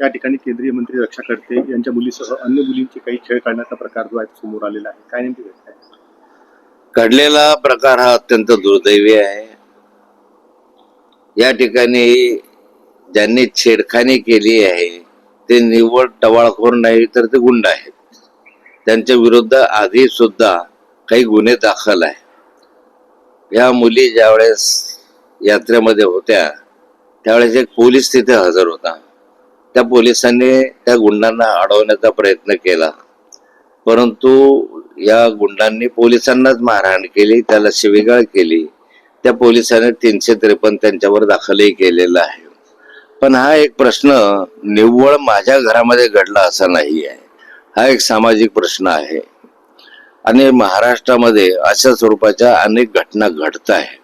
या ठिकाणी केंद्रीय मंत्री रक्षा करते. यांच्या मुलीसह अन्य मुलींचे काही खेळ काढण्याचा प्रकार जो आहे समोर आलेला आहे. काय नेमकी घटना आहे घडलेला प्रकार हा अत्यंत दुर्दैवी आहे. या ठिकाणी ज्यांनी छेडखानी केली आहे ते निव्वळ टवाळखोर नाही तर ते गुंड आहेत. त्यांच्या विरुद्ध आधी सुद्धा काही गुन्हे दाखल आहे या मुली ज्यावेळेस यात्रेमध्ये होत्या त्यावेळेस एक पोलीस तिथे हजर होता. त्या पोलिसांनी त्या गुंडांना अडवण्याचा प्रयत्न केला. परंतु या गुंडांनी पोलिसांनाच मारहाण केली त्याला शिवीगाळ केली. त्या पोलिसांनी तीनशे त्रेपन्न त्यांच्यावर दाखलही केलेला आहे. पण हा एक प्रश्न निव्वळ माझ्या घरामध्ये घडला असा नाही आहे. हा एक सामाजिक प्रश्न आहे. आणि महाराष्ट्रामध्ये अशा स्वरूपाच्या अनेक घटना घडत आहे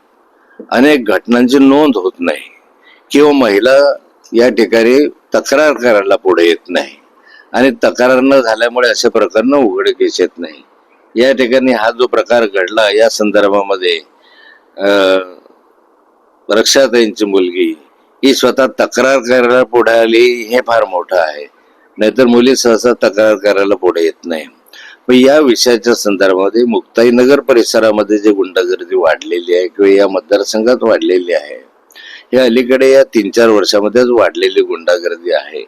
अनेक घटनांची नोंद होत नाही. किंवा महिला या ठिकाणी तक्रार करायला पुढे येत नाही. आणि तक्रार न झाल्यामुळे असे प्रकरण उघडकीस येत नाही. या ठिकाणी हा जो प्रकार घडला या संदर्भामध्ये रक्षाताईंची मुलगी ही स्वतः तक्रार करायला पुढे आली हे फार मोठं आहे. नाहीतर मुली सहसा तक्रार करायला पुढे येत नाही. पण या विषयाच्या संदर्भामध्ये मुक्ताईनगर परिसरामध्ये जी गुंडगर्दी वाढलेली आहे किंवा या मतदारसंघात वाढलेली आहे हे अलीकडे या तीन चार वर्षामध्येच वाढलेली गुंडागर्दी आहे.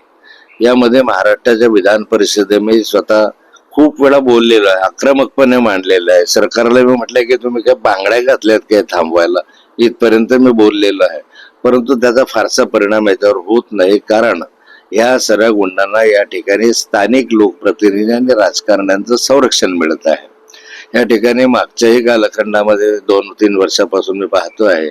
यामध्ये महाराष्ट्राच्या विधान परिषदेमध्ये स्वतः खूप वेळा बोललेलो आहे आक्रमकपणे मांडलेलं आहे. सरकारला मी म्हटलंय की तुम्ही काय बांगड्या घातल्यात काय थांबवायला? इथपर्यंत मी बोललेलो आहे. परंतु त्याचा फारसा परिणाम याच्यावर होत नाही. कारण या सगळ्या गुंडांना या ठिकाणी स्थानिक लोकप्रतिनिधी आणि राजकारण्यांचं संरक्षण मिळत आहे. या ठिकाणी मागच्याही कालखंडामध्ये दोन तीन वर्षापासून मी पाहतो आहे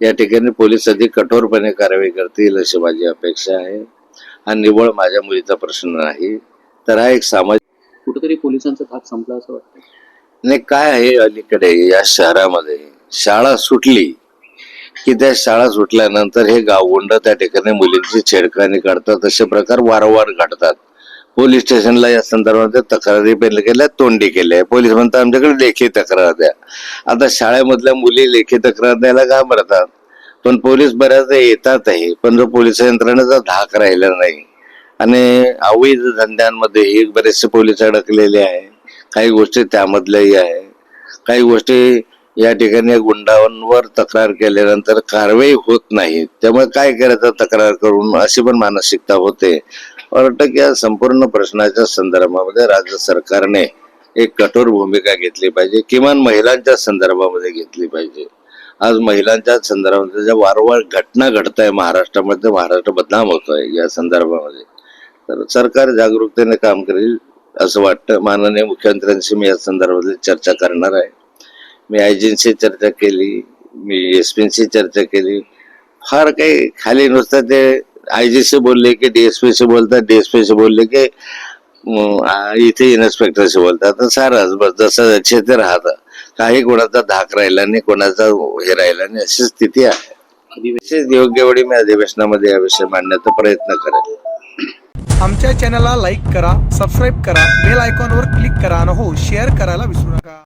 या ठिकाणी पोलीस अधिक कठोरपणे कारवाई करतील अशी माझी अपेक्षा आहे. हा निव्वळ माझ्या मुलीचा प्रश्न नाही. तर हा एक सामाजिक कुठेतरी पोलिसांचा धाक संपला असं वाटतं नाही काय आहे अलीकडे? या शहरामध्ये शाळा सुटली. की त्या शाळा सुटल्यानंतर हे गावगुंड त्या ठिकाणी मुलींची छेडखानी काढतात. असे प्रकार वारंवार घडतात. पोलीस स्टेशनला या संदर्भात तक्रारी पण केल्या तोंडी केल्या. पोलीस म्हणतात आमच्याकडे लेखी तक्रार द्या. आता शाळेमधल्या मुली लेखी तक्रार द्यायला घाबरतात. पण पोलीस बऱ्याचदा येतातही. पण जो पोलीस यंत्रणेचा धाक राहिला नाही. आणि अवैध धंद्यांमध्ये बरेचसे पोलीस अडकलेले आहे. काही गोष्टी त्यामधल्याही आहे. काही गोष्टी या ठिकाणी गुंडांवर तक्रार केल्यानंतर कारवाई होत नाही. त्यामुळे काय करायचं तक्रार करून अशी पण मानसिकता होते. वाटतं की या संपूर्ण प्रश्नाच्या संदर्भामध्ये राज्य सरकारने एक कठोर भूमिका घेतली पाहिजे. किमान महिलांच्या संदर्भामध्ये घेतली पाहिजे. आज महिलांच्या संदर्भामध्ये ज्या वारंवार घटना घडत आहे महाराष्ट्रामध्ये महाराष्ट्र बदनाम होतोय या संदर्भामध्ये. तर सरकार जागरूकतेने काम करेल असं वाटतं. माननीय मुख्यमंत्र्यांशी मी या संदर्भातली चर्चा करणार आहे. मी आयजींशी चर्चा केली मी एस पीशी चर्चा केली. फार काही खाली नुसतं ते आयजीशी बोलले की डीएसपीशी बोलतात डीएसपीशी बोलले की इथे इन्स्पेक्टरशी बोलतात. तर सारच बस जसं जसे ते राहतं. काही कोणाचा धाक राहिला नाही कोणाचा हे राहिला नाही अशी स्थिती आहे. अधिवेशन योग्य वेळी मी अधिवेशनामध्ये या विषय मांडण्याचा प्रयत्न करेल आमच्या चॅनलला लाईक करा सबस्क्राईब करा बेल आयकॉनवर क्लिक करा आणि हो शेअर करायला विसरू नका.